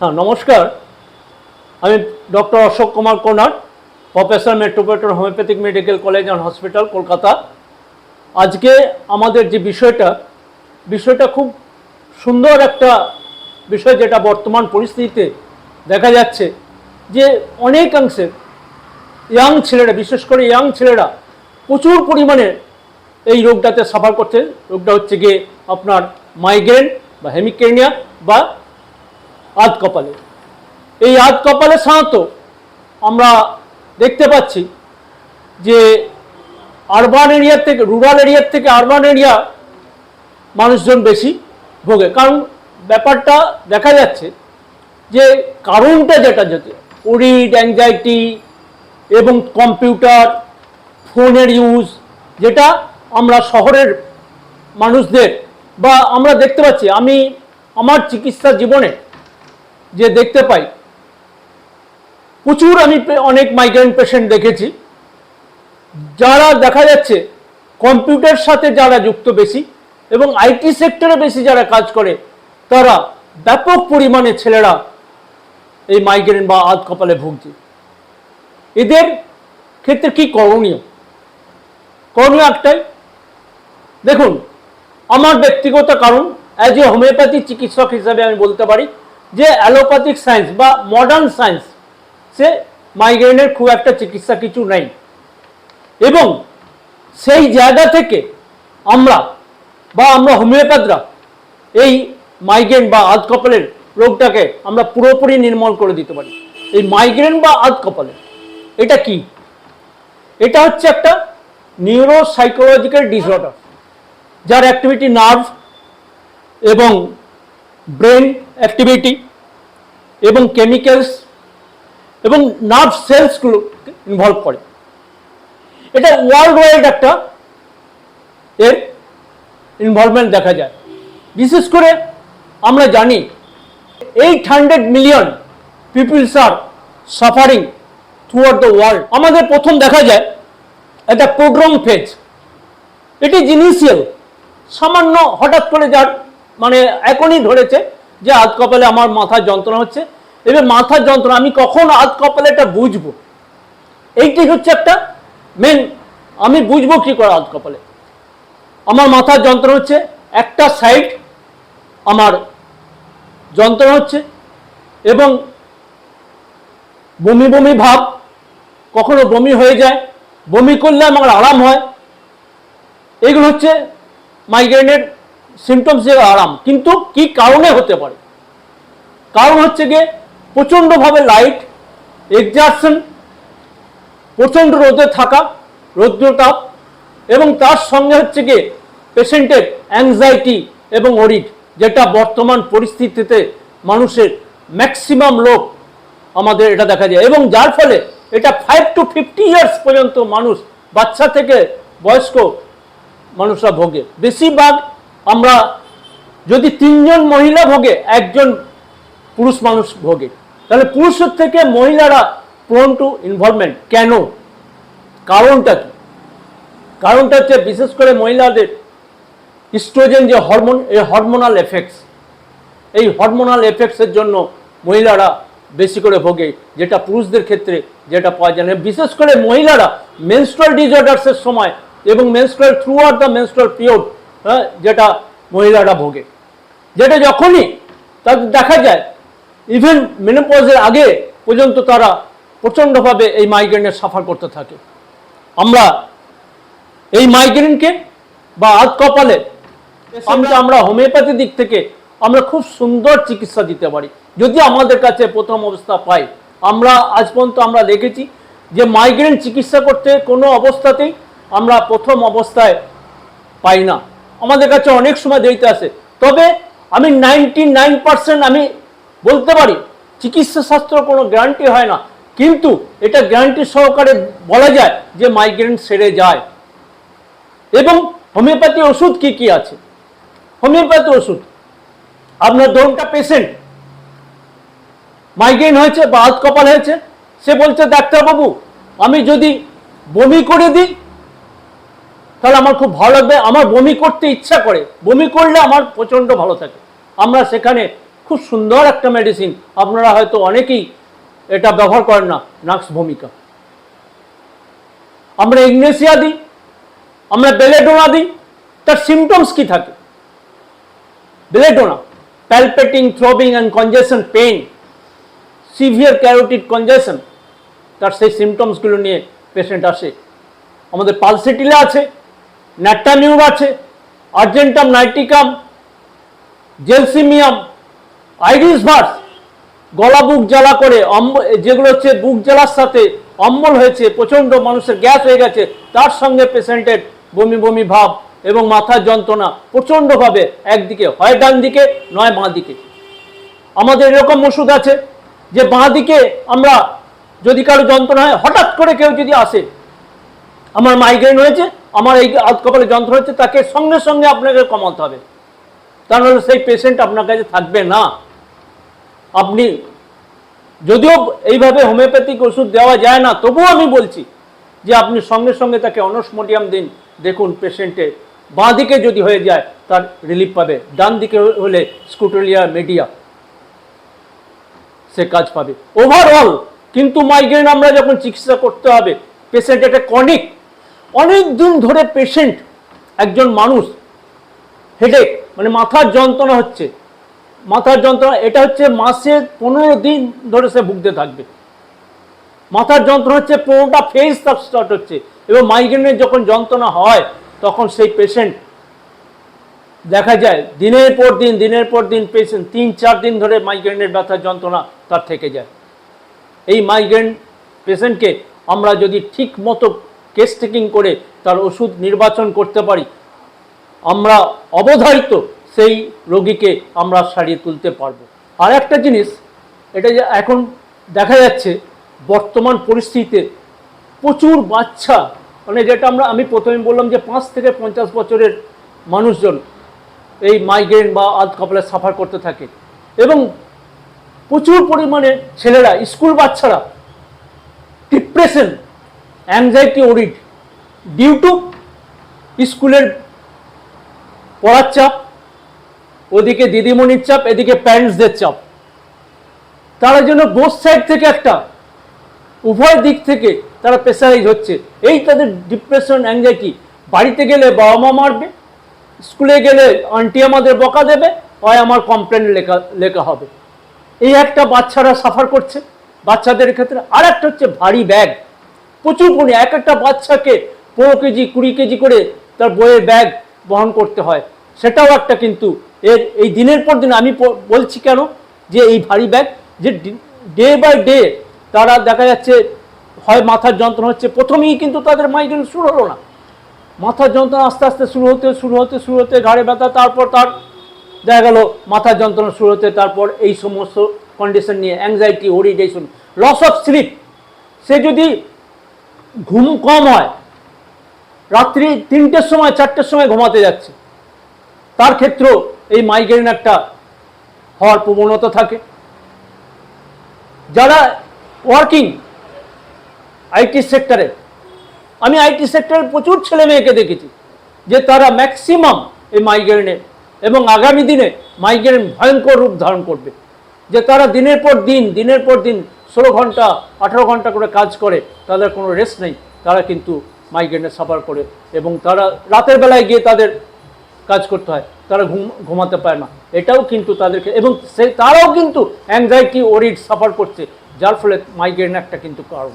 হ্যাঁ নমস্কার। আমি doctor Ashok Kumar Konar professor metropolitan homoeopathic medical college and hospital, Kolkata. আজকে আমাদের যে বিষয়টা বিষয়টা খুব সুন্দর একটা বিষয় যেটা বর্তমান পরিস্থিতিতে দেখা যাচ্ছে যে অনেকাংশে ইয়াং ছেলেরা, বিশেষ করে ইয়াং ছেলেরা প্রচুর পরিমাণে এই রোগটাতে সাফার করছে। রোগটা হচ্ছে গিয়ে আপনার মাইগ্রেন বা হেমিকেনিয়া বা আধ কপালে। এই আধ কপালে সাধারণত আমরা দেখতে পাচ্ছি যে আরবান এরিয়ার থেকে রুরাল এরিয়ার থেকে আরবান এরিয়া মানুষজন বেশি ভোগে। কারণ ব্যাপারটা দেখা যাচ্ছে যে কারণটা যেটা যেতে ওরিড অ্যাংজাইটি এবং কম্পিউটার ফোনের ইউজ যেটা আমরা শহরের মানুষদের বা আমরা দেখতে পাচ্ছি। আমি আমার চিকিৎসা জীবনে যে দেখতে পাই, প্রচুর আমি অনেক মাইগ্রেন পেশেন্ট দেখেছি, যারা দেখা যাচ্ছে কম্পিউটার সাথে যারা যুক্ত বেশি এবং আইটি সেক্টরে বেশি যারা কাজ করে, তারা ব্যাপক পরিমাণে ছেলেরা এই মাইগ্রেন বা আধ কপালে ভুগছে। এদের ক্ষেত্রে কি করণীয়? করণীয় একটাই, দেখুন, আমার ব্যক্তিগত কারণ অ্যাজ এ হোমিওপ্যাথি চিকিৎসক হিসাবে আমি বলতে পারি যে অ্যালোপ্যাথিক সায়েন্স বা মডার্ন সায়েন্স, সে মাইগ্রেনের খুব একটা চিকিৎসা কিছু নেই। এবং সেই জায়গা থেকে আমরা বা আমরা হোমিওপ্যাথরা এই মাইগ্রেন বা আধ কপালের রোগটাকে আমরা পুরোপুরি নির্মূল করে দিতে পারি। এই মাইগ্রেন বা আধ কপালে এটা কি? এটা হচ্ছে একটা নিউরো সাইকোলজিক্যাল ডিসঅর্ডার যার অ্যাক্টিভিটি নার্ভ এবং ব্রেন অ্যাক্টিভিটি এবং কেমিক্যালস এবং নার্ভ সেলসগুলো ইনভলভ করে। এটা ওয়ার্ল্ড ওয়াইড একটা এর ইনভলভমেন্ট দেখা যায়। বিশেষ করে আমরা জানি eight hundred million peoples are suffering throughout the world আমাদের প্রথম দেখা যায় একটা প্রোগ্রাম ফেজ এটি ইনিশিয়াল সামান্য হঠাৎ করে যার মানে এখনই ধরেছে যে আধ কপালে আমার মাথার যন্ত্রণা হচ্ছে, এবার মাথার যন্ত্রণা, আমি কখন আধ কপালে এটা বুঝব? এইটি হচ্ছে একটা মেন আমি বুঝব কি করে আধ কপালে? আমার মাথার যন্ত্রণা হচ্ছে, একটা সাইড আমার যন্ত্রণা হচ্ছে এবং বমি বমি ভাব কখনো বমি হয়ে যায়, বমি করলে আমার আরাম হয়। এগুলো হচ্ছে মাইগ্রেনের সিমটমস আরাম, কিন্তু কি কারণে হতে পারে? কারণ হচ্ছে গিয়ে প্রচণ্ডভাবে লাইট এক্সারশন প্রচণ্ড রোদে থাকা রৌদ্রতাপ এবং তার সঙ্গে হচ্ছে গিয়ে পেশেন্টের অ্যাংজাইটি এবং ওরিড যেটা বর্তমান পরিস্থিতিতে মানুষের ম্যাক্সিমাম লোক আমাদের এটা দেখা যায়। এবং যার ফলে এটা ফাইভ টু ফিফটি ইয়ার্স পর্যন্ত মানুষ, বাচ্চা থেকে বয়স্ক মানুষরা ভোগে। বেশিরভাগ আমরা যদি তিনজন মহিলা ভোগে, একজন পুরুষ মানুষ ভোগে, তাহলে পুরুষের থেকে মহিলারা প্রোন টু ইনভলভমেন্ট কেন? কারণটা কি? কারণটা হচ্ছে বিশেষ করে মহিলাদের ইস্ট্রোজেন যে হরমোন এই হরমোনাল এফেক্টস এই হরমোনাল এফেক্টসের জন্য মহিলারা বেশি করে ভোগে, যেটা পুরুষদের ক্ষেত্রে যেটা পাওয়া যায় না। বিশেষ করে মহিলারা মেনস্ট্রাল ডিসঅর্ডার্সের সময় এবং menstrual throughout the menstrual period যেটা মহিলারা ভোগে। যেটা যখনই তাদের দেখা যায় ইভেন মেনোপজের আগে পর্যন্ত তারা প্রচণ্ডভাবে এই মাইগ্রেনের সাফার করতে থাকে। আমরা এই মাইগ্রেনকে বা আধ কপালে আমরা আমরা হোমিওপ্যাথি দিক থেকে আমরা খুব সুন্দর চিকিৎসা দিতে পারি। যদি আমাদের কাছে প্রথম অবস্থা পাই আমরা আজ পর্যন্ত আমরা দেখেছি যে মাইগ্রেন চিকিৎসা করতে কোনো অবস্থাতেই আমরা প্রথম অবস্থায় পাই না। আমাদের কাছে অনেক সময় দেরিতে আসে। তবে আমি নাইনটি নাইন পার্সেন্ট আমি বলতে পারি, চিকিৎসা শাস্ত্র কোনো গ্যারান্টি হয় না। কিন্তু এটা গ্যারান্টি সহকারে বলা যায় যে মাইগ্রেন সেরে যায়। এবং হোমিওপ্যাথি ওষুধ কি কি আছে? হোমিওপ্যাথি ওষুধ। আপনার ধরুনটা পেশেন্ট মাইগ্রেন হয়েছে বা হাত কপাল হয়েছে, সে বলছে, ডাক্তারবাবু, আমি যদি বমি করে দিই তাহলে আমার খুব ভালো লাগবে, আমার বমি করতে ইচ্ছা করে। বমি করলে আমার প্রচণ্ড ভালো থাকে। আমরা সেখানে খুব সুন্দর একটা মেডিসিন আপনারা হয়তো অনেকেই এটা ব্যবহার করেন না, নাক্স ভূমিকা। আমরা ইগনেসিয়া দিই, আমরা বেলেডোনা দিই, তার সিমটমস কি থাকে? Belladonna palpitating throbbing and congestion pain severe carotid congestion তার সেই সিমটমসগুলো নিয়ে পেশেন্ট আসে। আমাদের পালসেটিলা আছে ন্যাটামিউর আছে, আর্জেন্টাম, নাইটিকাম, জেলসিমিয়াম আইরিস ভার্স, গলা বুক জ্বালা করে যেগুলো হচ্ছে বুক জ্বালার সাথে অম্বল হয়েছে, প্রচণ্ড মানুষের গ্যাস হয়ে গেছে, তার সঙ্গে পেশেন্টের বমি বমি ভাব এবং মাথার যন্ত্রণা প্রচণ্ডভাবে একদিকে হয় ডান দিকে, নয় বাঁ দিকে। আমাদের এরকম ওষুধ আছে যে বাঁ দিকে আমরা যদি কারও যন্ত্রণা হয়, হঠাৎ করে কেউ যদি আসে, আমার মাইগ্রেন হয়েছে আমার এই কপালে যন্ত্রণা হচ্ছে তাকে সঙ্গে সঙ্গে আপনাকে কমাতে হবে। তা নাহলে সেই পেশেন্ট আপনার কাছে থাকবে না। আপনি যদিও এইভাবে হোমিওপ্যাথিক ওষুধ দেওয়া যায় না, তবুও আমি বলছি যে আপনি সঙ্গে সঙ্গে তাকে অনসমোডিয়াম দিন। দেখুন পেশেন্টে বাঁ দিকে যদি হয়ে যায় তার রিলিফ পাবে, ডান দিকে হলে স্কুটোলিয়া মিডিয়া সে কাজ পাবে। ওভারঅল কিন্তু মাইগ্রেন আমরা যখন চিকিৎসা করতে হবে পেশেন্ট একটা কনিক অনেক দিন ধরে পেশেন্ট একজন মানুষ হেডেক মানে মাথার যন্ত্রণা হচ্ছে। মাথার যন্ত্রণা, এটা হচ্ছে মাসে পনেরো দিন ধরে সে ভুগতে থাকবে। মাথার যন্ত্রণা হচ্ছে পনেরোটা ফেজ তার স্টার্ট হচ্ছে। এবং মাইগ্রেনের যখন যন্ত্রণা হয়, তখন সেই পেশেন্ট দেখা যায়, দিনের পর দিন, দিনের পর দিন পেশেন্ট তিন, চার দিন ধরে মাইগ্রেনের ব্যথার যন্ত্রণা তার থেকে যায়। এই মাইগ্রেন পেশেন্টকে আমরা যদি ঠিক মতো কেস টেকিং করে তার ওষুধ নির্বাচন করতে পারি। আমরা অবধারিত সেই রোগীকে আমরা সারিয়ে তুলতে পারব। আর একটা জিনিস, এটা যে এখন দেখা যাচ্ছে, বর্তমান পরিস্থিতিতে প্রচুর বাচ্চা মানে যেটা আমরা, আমি প্রথমে বললাম যে পাঁচ থেকে পঞ্চাশ বছরের মানুষজন এই মাইগ্রেন বা আধ কপালে সাফার করতে থাকে। এবং প্রচুর পরিমাণে ছেলেরা স্কুল বাচ্চারা depression anxiety worried due to স্কুলের পড়ার চাপ, ওদিকে দিদিমণির চাপ, এদিকে প্যারেন্টসদের চাপ। তারা যেন বোস সাইড থেকে একটা, উভয় দিক থেকে তারা প্রেসারাইজ হচ্ছে। এই তাদের ডিপ্রেশন অ্যাংজাইটি বাড়িতে গেলে বাবা মা মারবে, স্কুলে গেলে আন্টি আমাদের বকা দেবে, হয় আমার কমপ্লেন লেখা লেখা হবে। এই একটা বাচ্চারা সাফার করছে, বাচ্চাদের ক্ষেত্রে। আর একটা হচ্ছে ভারী ব্যাগ প্রচুর পরিমাণে, এক একটা বাচ্চাকে পনেরো কেজি, কুড়ি কেজি করে তার বইয়ের ব্যাগ বহন করতে হয়। সেটাও একটা কিন্তু এর, এই দিনের পর দিন আমি বলছি কেন যে এই ভারী ব্যাগ যে ডে বাই ডে তারা দেখা যাচ্ছে হয় মাথার যন্ত্রণা হচ্ছে। প্রথমেই কিন্তু তাদের মাইগ্রেন শুরু হলো না। মাথার যন্ত্রণা আস্তে আস্তে শুরু হতে শুরু হতে শুরু হতে ঘাড়ে ব্যথা, তারপর তার দেখা গেল মাথার যন্ত্রণা শুরু হতে, তারপর এই সমস্ত কন্ডিশন নিয়ে অ্যাংজাইটি ওরিডেশন লস অফ স্লিপ সে যদি ঘুম কম হয়। রাত্রি তিনটের সময়, চারটের সময় ঘুমাতে যাচ্ছে। তার ক্ষেত্রেও এই মাইগ্রেন একটা হওয়ার প্রবণতা থাকে। যারা ওয়ার্কিং আইটি সেক্টরে আমি আইটি সেক্টরের প্রচুর ছেলে মেয়েকে দেখেছি, যে তারা ম্যাক্সিমাম এই মাইগ্রেনে এবং আগামী দিনে মাইগ্রেন ভয়ঙ্কর রূপ ধারণ করবে। যে তারা দিনের পর দিন, দিনের পর দিন ষোলো ঘণ্টা, আঠারো ঘণ্টা করে কাজ করে, তাদের কোনো রেস্ট নেই। তারা কিন্তু মাইগ্রেনে সাফার করে এবং তারা রাতের বেলায় গিয়ে তাদের কাজ করতে হয়। তারা ঘুম, ঘুমাতে পারে না। এটাও কিন্তু তাদেরকে, এবং সে, তারাও কিন্তু অ্যাংজাইটি ওরিড সাফার করছে, যার ফলে মাইগ্রেন একটা কিন্তু কারণ।